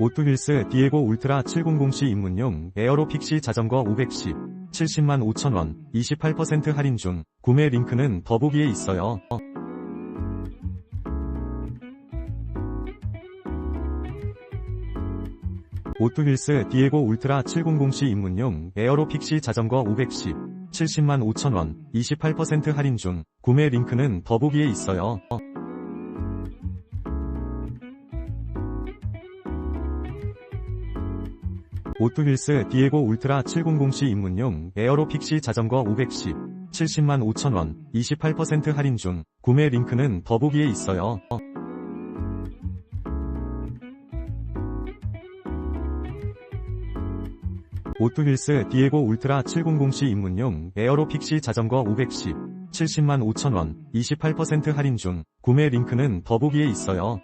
오뚜힐스 디에고 울트라 700C 입문용 에어로 픽시 자전거 510 70만 5천원 28% 할인 중 구매 링크는 더보기에 있어요. 오뚜힐스 디에고 울트라 700C 입문용 에어로 픽시 자전거 510 70만 5천원 28% 할인 중 구매 링크는 더보기에 있어요. 오뚜힐스 디에고 울트라 700C 입문용 에어로 픽시 자전거 510 70만 5천원 28% 할인 중 구매 링크는 더보기에 있어요. 오뚜힐스 디에고 울트라 700C 입문용 에어로 픽시 자전거 510 70만 5천원 28% 할인 중 구매 링크는 더보기에 있어요.